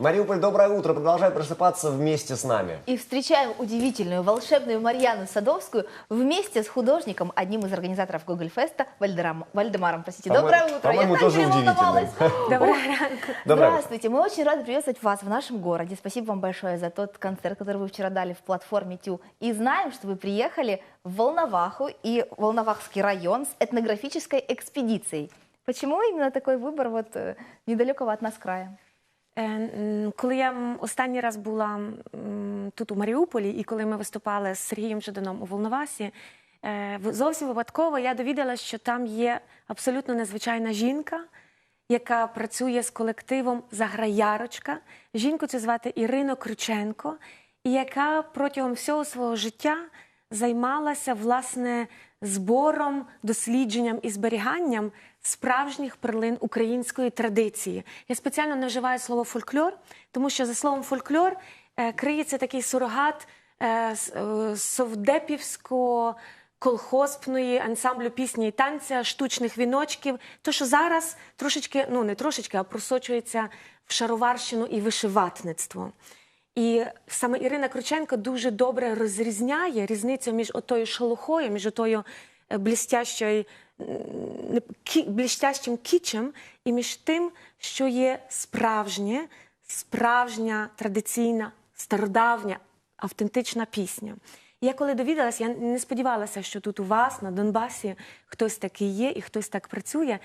Мариуполь, доброе утро. Продолжай просыпаться вместе с нами. И встречаем удивительную, волшебную Марьяну Садовскую вместе с художником, одним из организаторов Google Феста, Вальдерам- Вальдемаром. Простите. Доброе утро. по-моему, Я тоже. Доброго Ой. ранку. Доброе Здравствуйте. Мы очень рады приветствовать вас в нашем городе. Спасибо вам большое за тот концерт, который вы вчера дали в платформе ТЮ. И знаем, что вы приехали в Волноваху и Волновахский район с этнографической экспедицией. Почему именно такой выбор вот э, недалекого от нас края? Е, Коли я останній раз була тут у Маріуполі, і коли ми виступали з Сергієм Жаданом у Волновасі, е, зовсім випадково я довідалася, що там є абсолютно незвичайна жінка, яка працює з колективом Заграярочка. Жінку це звати Ірино Крюченко, і яка протягом всього свого життя займалася власне збором, дослідженням і зберіганням справжніх перлин української традиції. Я спеціально не вживаю слово фольклор, тому що за словом фольклор е, криється такий сурогат е, е, совдепівського. Колхозпної ансамблю пісні і танця, штучних віночків. То, що зараз трошечки, ну не трошечки, а просочується в шароварщину і вишиватництво. І саме Ірина Крученко дуже добре розрізняє різницю між отою шелухою, між отою блістящою, блістящим кічем, і між тим, що є справжнє, справжня традиційна, стародавня, автентична пісня. Я коли довідалася, я не сподівалася, що тут у вас на Донбасі хтось такий є і хтось так працює.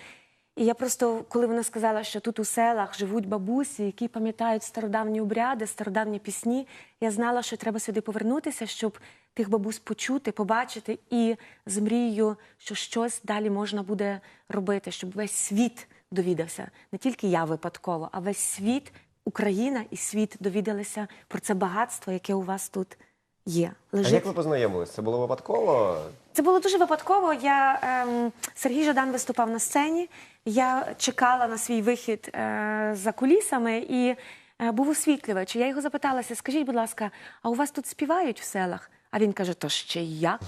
І я просто, коли вона сказала, що тут у селах живуть бабусі, які пам'ятають стародавні обряди, стародавні пісні, я знала, що треба сюди повернутися, щоб тих бабусь почути, побачити і з мрією, що щось далі можна буде робити, щоб весь світ довідався. Не тільки я випадково, а весь світ, Україна і світ довідалися про це багатство, яке у вас тут є. А як ви познайомились? Це було випадково? Це було дуже випадково. Я ем, Сергій Жадан виступав на сцені. Я чекала на свій вихід е, за кулісами і е, був освітлювач. Я його запиталася: скажіть, будь ласка, а у вас тут співають в селах? А він каже: то ще як?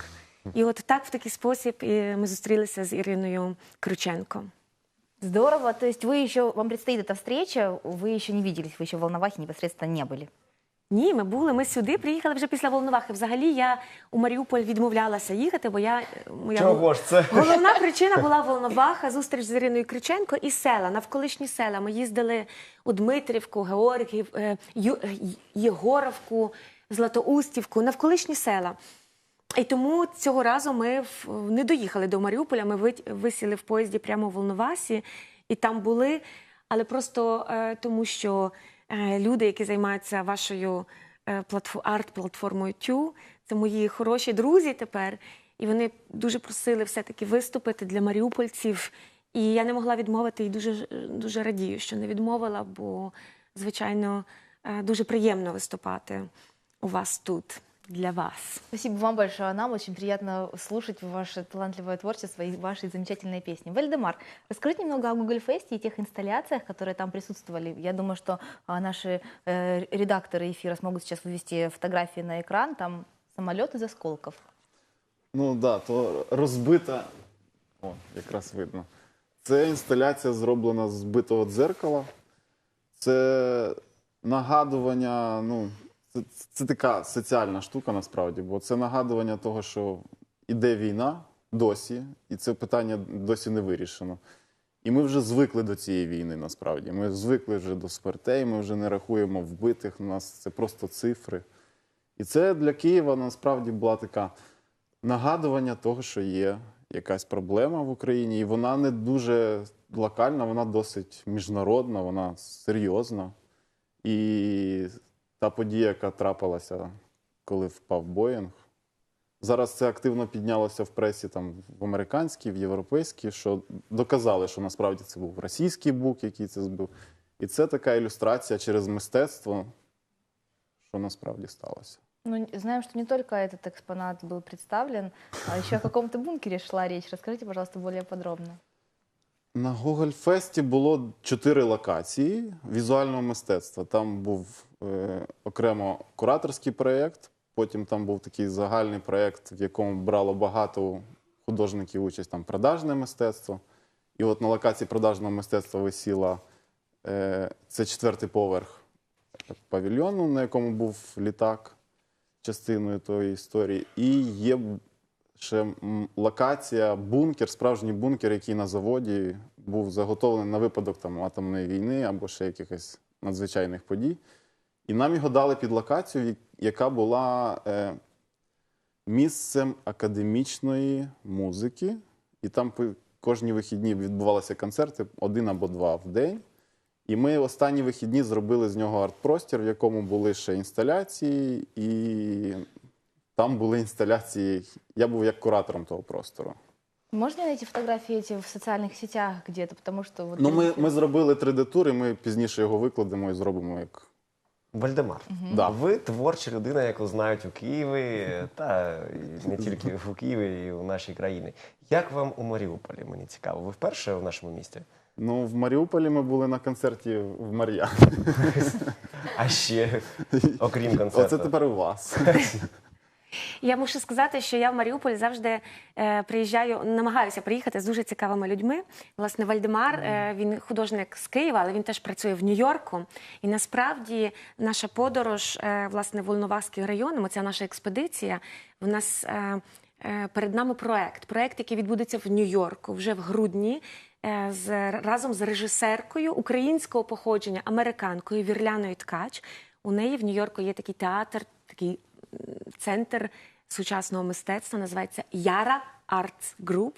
І от так, в такий спосіб е, ми зустрілися з Іриною Крученко. Здорово. То есть вы еще, вам предстоит эта встреча, вы еще не виделись, вы еще в Волновахе непосредственно не были. Ні, ми були. Ми сюди приїхали вже після Волновахи. Взагалі я у Маріуполь відмовлялася їхати, бо я моя Чого ж це? Головна причина була Волноваха, зустріч з Іриною Криченко і села, навколишні села. Ми їздили у Дмитрівку, Георгів, е, Ю- е, Єгоровку, Златоустівку, навколишні села. І тому цього разу ми не доїхали до Маріуполя. Ми висіли в поїзді прямо в Волновасі і там були. Але просто е, тому, що е, люди, які займаються вашою е, арт-платформою Тю, це мої хороші друзі тепер. І вони дуже просили все-таки виступити для маріупольців. І я не могла відмовити і дуже, дуже радію, що не відмовила, бо, звичайно, дуже приємно виступати у вас тут для вас. Спасибо вам большое. Нам очень приятно слушать ваше талантливое творчество и ваши замечательные песни. Вальдемар, расскажите немного о Google Фесте и тех инсталляциях, которые там присутствовали. Я думаю, что а, наши э, редакторы эфира смогут сейчас вывести фотографии на экран. Там самолет из осколков. Ну так, да, то розбита. О, якраз видно. Це інсталяція зроблена з битого дзеркала. Це нагадування, ну, це, це така соціальна штука насправді, бо це нагадування того, що іде війна досі, і це питання досі не вирішено. І ми вже звикли до цієї війни, насправді. Ми звикли вже до смертей, ми вже не рахуємо вбитих. У нас це просто цифри. І це для Києва насправді була така нагадування того, що є якась проблема в Україні, і вона не дуже локальна, вона досить міжнародна, вона серйозна. І та подія, яка трапилася, коли впав Боїнг. Зараз це активно піднялося в пресі там в американській, в європейській, що доказали, що насправді це був російський бук, який це збив. І це така ілюстрація через мистецтво, що насправді сталося. Ну, знаем, что не только этот экспонат был представлен, а еще о каком-то бункере шла речь. Расскажите, пожалуйста, более подробно. На Гогольфесті було чотири локації візуального мистецтва. Там був е, окремо кураторський проєкт, потім там був такий загальний проєкт, в якому брало багато художників участь, там продажне мистецтво. І от на локації продажного мистецтва висіла е, це четвертий поверх павільйону, на якому був літак, частиною тої історії. І є ще локація, бункер, справжній бункер, який на заводі був заготовлений на випадок там, атомної війни або ще якихось надзвичайних подій. І нам його дали під локацію, яка була е, місцем академічної музики. І там кожні вихідні відбувалися концерти один або два в день. І ми останні вихідні зробили з нього арт-простір, в якому були ще інсталяції, і там були інсталяції. Я був як куратором того простору. Можно найти фотографии эти в социальных сетях где-то, что... Вот Ну, ми, ми зробили 3D-тур, і ми пізніше його викладемо і зробимо як. Вальдемар, Да. ви творча людина, яку знають у Києві, та і не тільки в Києві, і у нашій країні. Як вам у Маріуполі? Мені цікаво. Ви вперше в нашому місті? Ну, в Маріуполі ми були на концерті в Мар'я. А ще, окрім концерту. Оце тепер у вас. Я мушу сказати, що я в Маріуполь завжди е, приїжджаю, намагаюся приїхати з дуже цікавими людьми. Власне, Вальдемар, е, він художник з Києва, але він теж працює в Нью-Йорку. І насправді наша подорож, е, власне, Волноваським районом, ця наша експедиція, в нас е, е, перед нами проект. Проект, який відбудеться в Нью-Йорку вже в грудні. е, З, разом з режисеркою українського походження, американкою Вірляною Ткач. У неї в Нью-Йорку є такий театр, такий центр сучасного мистецтва, називається Яра Arts Group.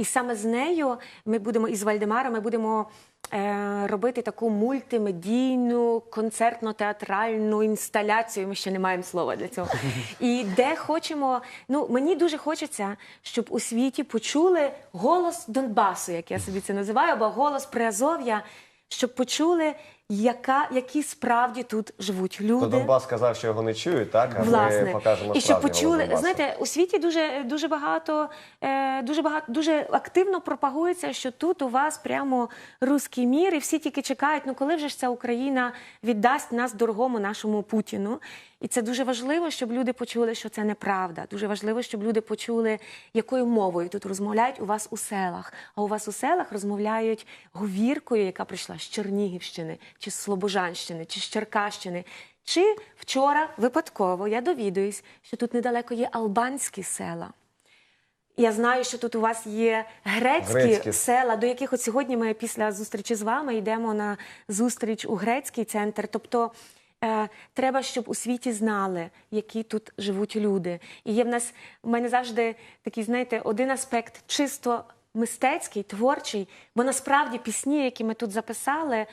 І саме з нею ми будемо із Вальдемаром ми будемо е, робити таку мультимедійну концертно-театральну інсталяцію. Ми ще не маємо слова для цього. І де хочемо. Ну мені дуже хочеться, щоб у світі почули голос Донбасу, як я собі це називаю, або голос Приазов'я, щоб почули, яка, які справді тут живуть люди. То. Донбас сказав, що його не чують, так? А Власне, ми покажемо і справжнього почули, Донбасу. знаєте, у світі дуже дуже багато, е, дуже багато, дуже активно пропагується, що тут у вас прямо руський мір, і всі тільки чекають. Ну коли вже ж ця Україна віддасть нас дорогому нашому Путіну? І це дуже важливо, щоб люди почули, що це неправда. Дуже важливо, щоб люди почули, якою мовою тут розмовляють у вас у селах. А у вас у селах розмовляють говіркою, яка прийшла з Чернігівщини, чи з Слобожанщини, чи з Черкащини. Чи вчора випадково я довідуюсь, що тут недалеко є албанські села. Я знаю, що тут у вас є грецькі, Грецькі. села, до яких от сьогодні ми після зустрічі з вами йдемо на зустріч у грецький центр. Тобто е, треба, щоб у світі знали, які тут живуть люди. І є в нас в мене завжди такий, знаєте, один аспект чисто мистецький, творчий, бо насправді пісні, які ми тут записали,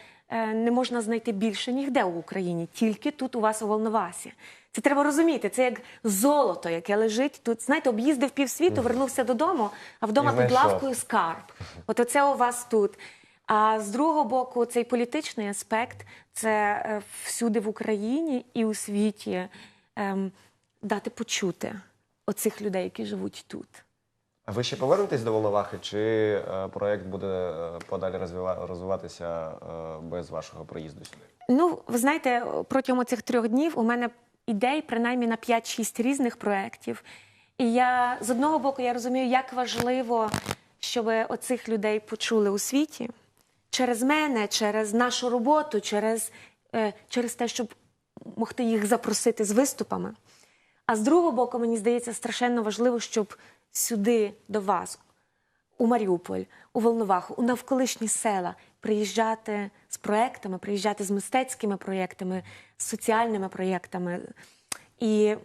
не можна знайти більше ніде в Україні, тільки тут у вас у Волновасі. Це треба розуміти. Це як золото, яке лежить тут. Знаєте, об'їздив півсвіту, вернувся додому, а вдома під лавкою скарб. От оце у вас тут. А з другого боку, цей політичний аспект це е, всюди в Україні і у світі ем, дати почути оцих людей, які живуть тут. А ви ще повернетесь до Волновахи, чи е, проект буде е, подалі розвива- розвиватися е, без вашого приїзду сюди? Ну, ви знаєте, протягом цих трьох днів у мене ідей принаймні на 5-6 різних проєктів. І я з одного боку я розумію, як важливо, щоб оцих людей почули у світі через мене, через нашу роботу, через, е, через те, щоб могти їх запросити з виступами. А з другого боку, мені здається, страшенно важливо, щоб сюди до вас, у Маріуполь, у Волноваху, у навколишні села приїжджати з проектами, приїжджати з мистецькими проєктами, з соціальними проєктами, і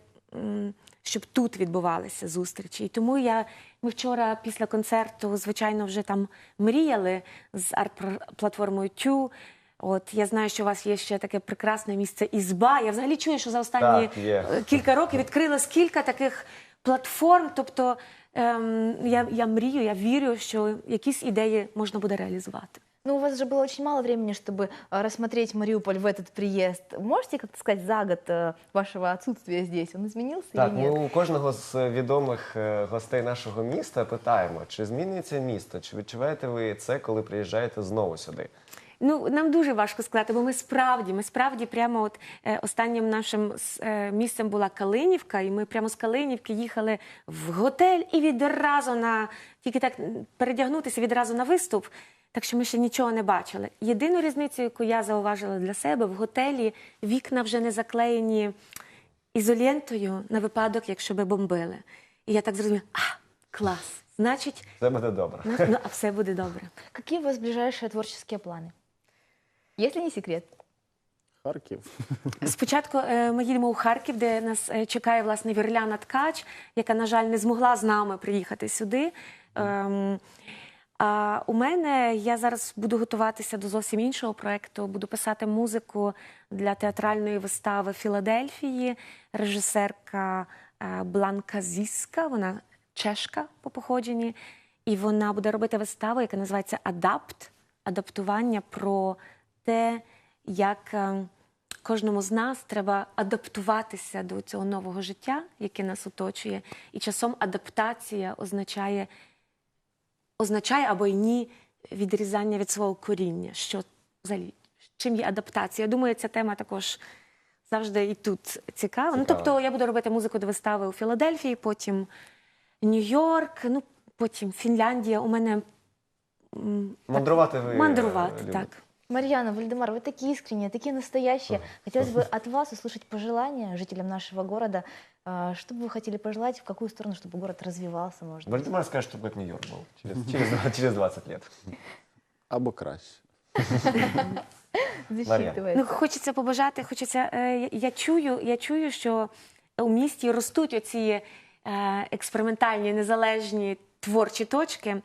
щоб тут відбувалися зустрічі. І тому я ми вчора після концерту, звичайно, вже там мріяли з арт-платформою Тю. От я знаю, що у вас є ще таке прекрасне місце Ізба. Я взагалі чую, що за останні Так, кілька років відкрилось кілька таких платформ. Тобто ем, я, я мрію, я вірю, що якісь ідеї можна буде реалізувати. Ну, у вас же было очень мало времени, чтобы э, рассмотреть Мариуполь в этот приезд. Можете как-то сказать за год э, вашего отсутствия здесь? Он изменился Так, или ми нет? у кожного з відомих е, гостей нашого міста питаємо, чи змінюється місто, чи відчуваєте ви це, коли приїжджаєте знову сюди? Ну нам дуже важко сказати, бо ми справді, ми справді прямо от е, останнім нашим с- е, місцем була Калинівка, і ми прямо з Калинівки їхали в готель і відразу на тільки так м, передягнутися відразу на виступ. Так що ми ще нічого не бачили. Єдину різницю, яку я зауважила для себе, в готелі вікна вже не заклеєні ізолентою на випадок, якщо би бомбили. І я так зрозуміла, а, клас, значить, Це буде добре. ну, ну, а все буде добре. Какие у вас ближайшие творческие планы? Если не секрет. Харків. Спочатку е, ми їдемо у Харків, де нас е, чекає власне Вірляна Ткач, яка, на жаль, не змогла з нами приїхати сюди. Ем, у мене я зараз буду готуватися до зовсім іншого проєкту. Буду писати музику для театральної вистави Філадельфії. Режисерка е, Бланка Зіска, вона чешка по походженні, і вона буде робити виставу, яка називається Адапт адаптування про те, як е, кожному з нас треба адаптуватися до цього нового життя, яке нас оточує. І часом адаптація означає, означає або й ні відрізання від свого коріння. Що взагалі, чим є адаптація? Я думаю, ця тема також завжди і тут цікава. Ну, тобто я буду робити музику до вистави у Філадельфії, потім Нью-Йорк, ну потім Фінляндія. У мене Мандрувати ви. е, мандрувати, любите. так. Марьяна, Вальдемар, вы такие искренние, такие настоящие. Хотелось бы от вас услышать пожелания жителям нашего города. А, Что бы вы хотели пожелать, в какую сторону, чтобы город развивался, может быть? Вальдемар скажет, что как Нью-Йорк был через, через, через 20 лет. Або краще. Засчитывается. Ну, хочеться побажати, хочеться. Е, я- я чую, я чую, що у місті ростуть оці е, експериментальні, незалежні творчі точки.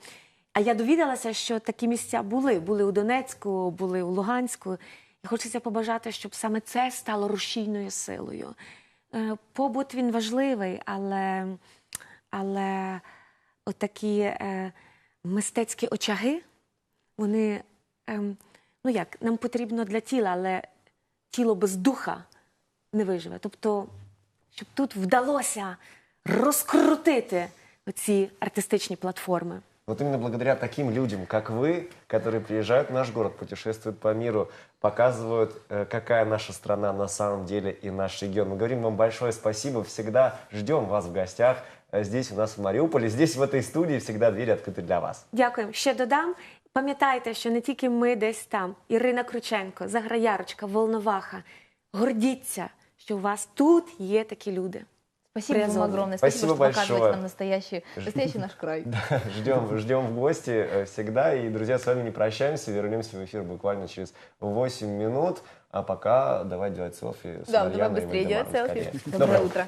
А я довідалася, що такі місця були. Були у Донецьку, були у Луганську. І хочеться побажати, щоб саме це стало рушійною силою. Е, побут він важливий, але, але отакі е, мистецькі очаги, вони, ем, ну як, нам потрібно для тіла, але тіло без духа не виживе. Тобто, щоб тут вдалося розкрутити оці артистичні платформи. Вот именно благодаря таким людям, как вы, которые приезжают в наш город, путешествуют по миру, показывают, э, какая наша страна на самом деле и наш регион. Мы говорим вам большое спасибо, всегда ждем вас в гостях э, здесь у нас в Мариуполе, здесь в этой студии всегда двери открыты для вас. Дякуємо. Ще додам. Пам'ятайте, що не тільки ми десь там, Ірина Крученко, Заграярочка, Волноваха. Гордіться, що у вас тут є такі люди. Спасибо вам Приозоны. огромное. Спасибо Спасибо, что показываете большое. нам настоящий, настоящий наш край. Ждем, ждем в гости э, всегда. И, друзья, с вами не прощаемся. Вернемся в эфир буквально через 8 минут. А пока давай делать селфи с Да, давай Марьяной и быстрее делать Вальдемаром селфи. скорее. Доброе утро.